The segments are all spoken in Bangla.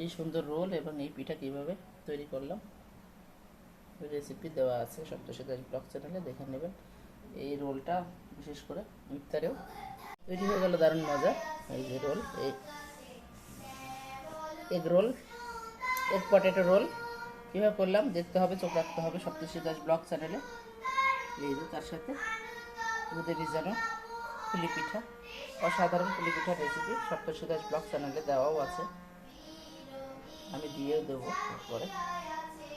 এই সুন্দর রোল এবং এই পিঠা কীভাবে তৈরি করলাম রেসিপি দেওয়া আছে সপ্তশী দাস ব্লগ চ্যানেলে দেখে নেবেন। এই রোলটা বিশেষ করে ইফতারেও তৈরি হয়ে গেল দারুণ মজা। এই যে রোল, এই egg roll, egg potato roll. কীভাবে করলাম, দেখতে হবে, চোখ রাখতে হবে সপ্তশী দাস ব্লগ চ্যানেলে এই যে তার সাথে দুধের রিজানো পুলি পিঠা, অসাধারণ পুলি পিঠার রেসিপি সপ্তশী দাস ব্লগ চ্যানেলে দেওয়াও আছে। আমি দিয়েও দেবো পরে।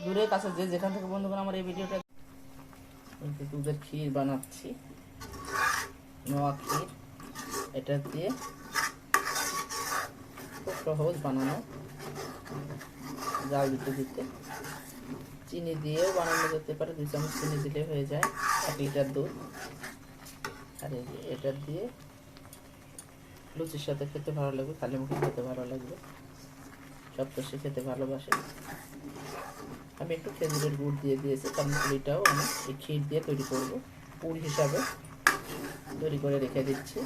দূরের কাছে যে যেখান থেকে বন্ধুগণ আমার এই ভিডিওটা। দুধের ক্ষীর বানাচ্ছি। নোয়া ক্ষীর। এটা দিয়ে খুব সহজ বানানো। জাল দিতে দিতে। চিনি দিয়েও বানানো যেতে পারে। দুই চামচ চিনি দিলে হয়ে যায়। এক লিটার দুধ। আর এই এটা দিয়ে লুচির সাথে খেতে ভালো লাগবে খালি মুখে খেতে ভালো লাগবে। সপ্তষে খেতে ভালোবাসে আমি একটু খেজুরের গুড় দিয়ে দিয়েছি কারণ পুলিটাও আমি এই ক্ষীর দিয়ে তৈরি করব, পুর হিসাবে তৈরি করে রেখে দিচ্ছি।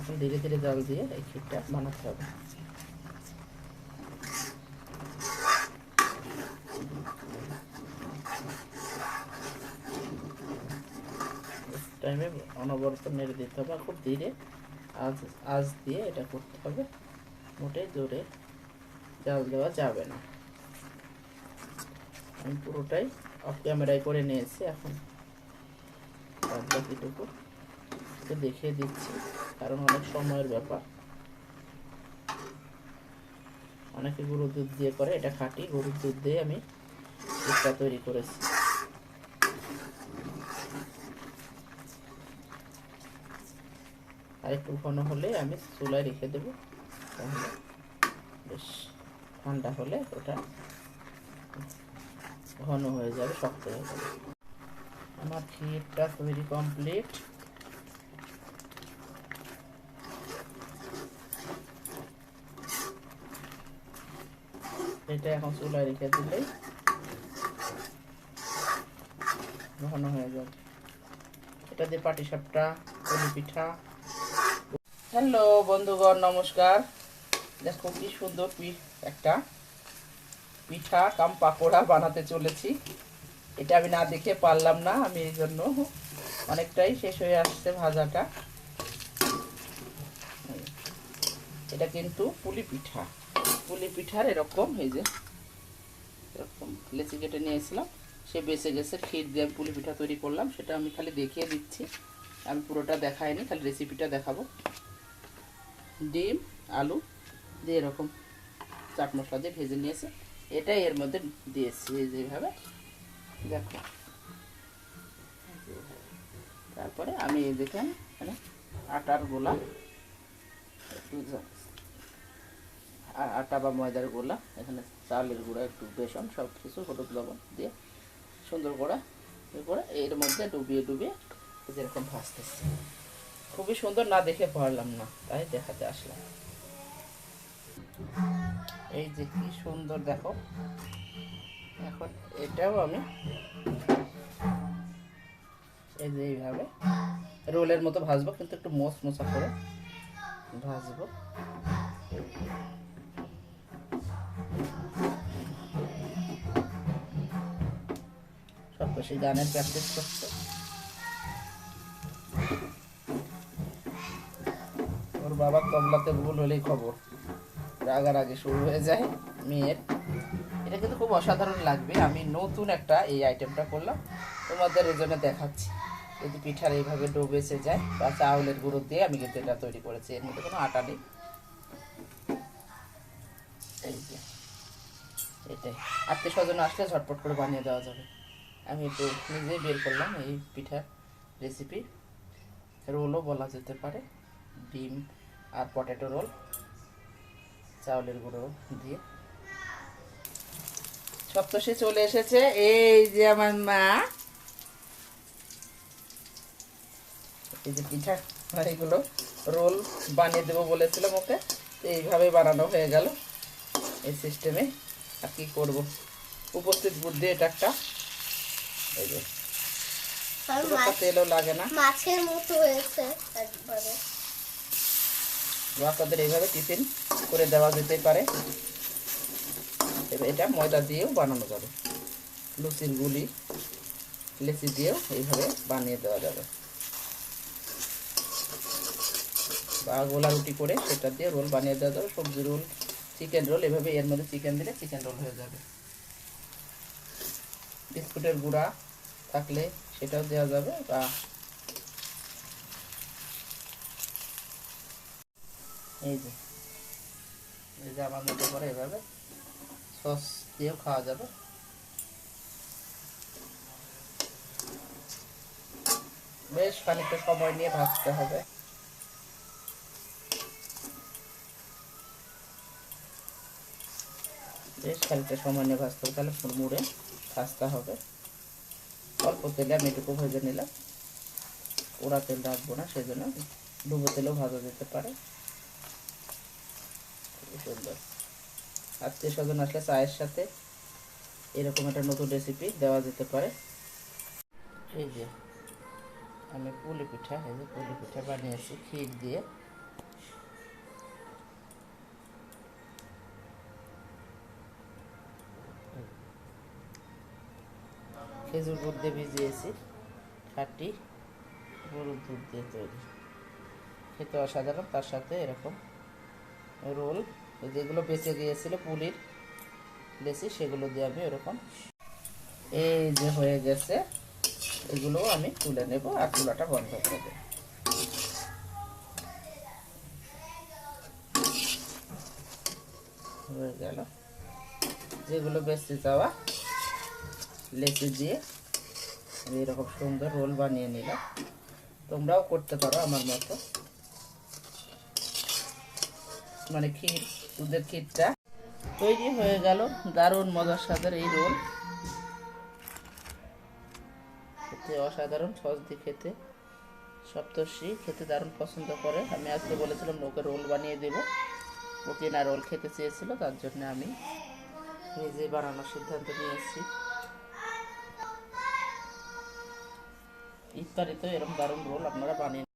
এখন ধীরে ধীরে জল দিয়ে এই ক্ষীরটা বানাতে হবে। টাইমে অনবরত নেড়ে দিতে হবে খুব ধীরে আজ আজ দিয়ে এটা করতে হবে। মোটে জোরে জাল দেওয়া যাবে না। আমি পুরোটাই অফ ক্যামেরায় করে নিয়েছি, এখন বাকিটুকু দেখিয়ে দিচ্ছি, কারণ অনেক সময়ের ব্যাপার। অনেকে গরুর দুধ দিয়ে করে, এটা খাঁটি গরুর দুধ দিয়ে আমি তৈরি করেছি। আর একটু ঘন হলে আমি চুলায় রেখে দেবো। তাহলে বেশ, ঠান্ডা হলে ওটা ঘন হয়ে যাবে, শক্ত হয়ে যাবে। আমার ক্ষীরটা তৈরি কমপ্লিট এটা এখন চুলায় রেখে দিলেই ঘন হয়ে যাবে। এটা দিয়ে পাটি সাপটা পুলি পিঠা হ্যালো বন্ধুগণ, নমস্কার। দেখো কি সুন্দর একটা পিঠা কাম পাকোড়া বানাতে চলেছি। এটা আমি না দেখে পারলাম না, আমি এই জন্য অনেকটাই শেষ হয়ে আসছে ভাজাটা। এটা কিন্তু পুলি পিঠা। পুলি পিঠার এরকম, এই যে, এরকম লেচি কেটে নিয়েছিলাম। সে বেঁচে গেছে, ক্ষীর দিয়ে আমি পুলি পিঠা তৈরি করলাম, সেটা আমি খালি দেখিয়ে দিচ্ছি। আমি পুরোটা দেখাইনি, খালি রেসিপিটা দেখাবো। ডিম, আলু দিয়ে এরকম চাট মশলা দিয়ে ভেজে নিয়েছে। এটাই এর মধ্যে দিয়েছি যেভাবে। দেখো। তারপরে আমি দেখেন, এখানে আটার গোলা আটা বা ময়দার গোলা, এখানে চালের গুঁড়া, একটু বেসন সব কিছু হলুদ লবণ দিয়ে সুন্দর করে করে এর মধ্যে ডুবিয়ে ডুবিয়ে যেরকম ভাজতেছি। খুবই সুন্দর, না দেখে পারলাম না। তাই দেখাতে আসলাম। এই যে কি সুন্দর, দেখো। এখন এটাও আমি এই যে এইভাবে রোলের মতো ভাজবো, কিন্তু একটু মোচ মোচা করে ভাজবো। সব তো সেই গানের প্র্যাকটিস করছে। বাবার তবলাতে ভুল হলেই খবর। রাগারাগি শুরু হয়ে যায় মেয়ের। এটা কিন্তু খুব অসাধারণ লাগবে। আমি নতুন একটা এই আইটেমটা করলাম। তোমাদের এই জন্য দেখাচ্ছি। যদি পিঠার এইভাবে ডো যায় বা চাউলের গুঁড়ো দিয়ে আমি কিন্তু এটা তৈরি করেছি। এর মধ্যে কোনো আটা নেই। এটাই। আত্মীয় স্বজন আসলে ঝটপট করে বানিয়ে দেওয়া যাবে। আমি একটু নিজেই বের করলাম এই পিঠার রেসিপি রোলও বলা যেতে পারে। ডিম আর পটেটো রোল চাউলের গুঁড়ো দিয়ে। সপ্তশী চলে এসেছে এই যে আমার মা। এই যে পিঠা এগুলো রোল বানিয়ে দেবো বলেছিলাম ওকে এইভাবে বানানো হয়ে গেল এই সিস্টেমে আর কি করব? উপস্থিত বুদ্ধি এটা একটা। এই যে। তেলও লাগে না। মাছের মতো হয়েছে একবারে। বাচ্চাদের এইভাবে টিফিন করে দেওয়া যেতে পারে। এটা ময়দা দিয়েও বানানো যাবে। লুচির গুলি লেচি দিয়েও এইভাবে বানিয়ে দেওয়া যাবে। বা গোলা রুটি করে সেটা দিয়ে রোল বানিয়ে দেওয়া যাবে। সবজি রোল চিকেন রোল এভাবে এর মধ্যে চিকেন দিলে চিকেন রোল হয়ে যাবে। বিস্কুটের গুঁড়া থাকলে সেটাও দেওয়া যাবে বা এই যে। এই যে আমার মতো করে এভাবে সস দিয়েও খাওয়া যাবে। বেশ খানিকটা সময় নিয়ে ভাজতে হবে। বেশ খানিকটা সময় নিয়ে ভাজতে হবে, তাহলে মুড়ে ভাজতে হবে। অল্প তেলে আমি এটুকু ভেজে নিলাম। ওরা তেল রাখব না সেই জন্য ডুবো তেলেও ভাজা যেতে পারে। সুন্দর। আত্মীয় স্বজন আসলে চায়ের সাথে এরকম একটা নতুন রেসিপি দেওয়া যেতে পারে। এই যে, আমি পুলি পিঠা, এই যে পুলি পিঠা বানিয়েছি ক্ষীর দিয়ে। খেজুর গুড় দিয়ে ভিজিয়েছি, খাটি গরুর দুধ দিয়ে তৈরি। খেতে অসাধারণ, তার সাথে এরকম রোল যেগুলো বেঁচে গিয়েছিল পুলির লেসি, সেগুলো দিয়ে আমি এরকম এই যে হয়ে গেছে এগুলো আমি তুলে নেব আর তুলাটা বন্ধ করে হয়ে গেল। যেগুলো বেঁচে যাওয়া লেচি দিয়ে আমি এরকম সুন্দর রোল বানিয়ে নিলাম। তোমরাও করতে পারো আমার মতো। মানে ক্ষীর দুধের ক্ষীরটা তৈরি হয়ে গেল দারুণ মজার স্বাদের এই রোল। খেতে অসাধারণ, সস খেতে। সপ্তর্ষি খেতে দারুণ পছন্দ করে। আমি আজকে বলেছিলাম ওকে রোল বানিয়ে দেব। ওকে না রোল খেতে চেয়েছিল, তার জন্য আমি নিজে বানানোর সিদ্ধান্ত নিয়েছি। ইফতারিতে এরকম দারুণ রোল আপনারা বানিয়ে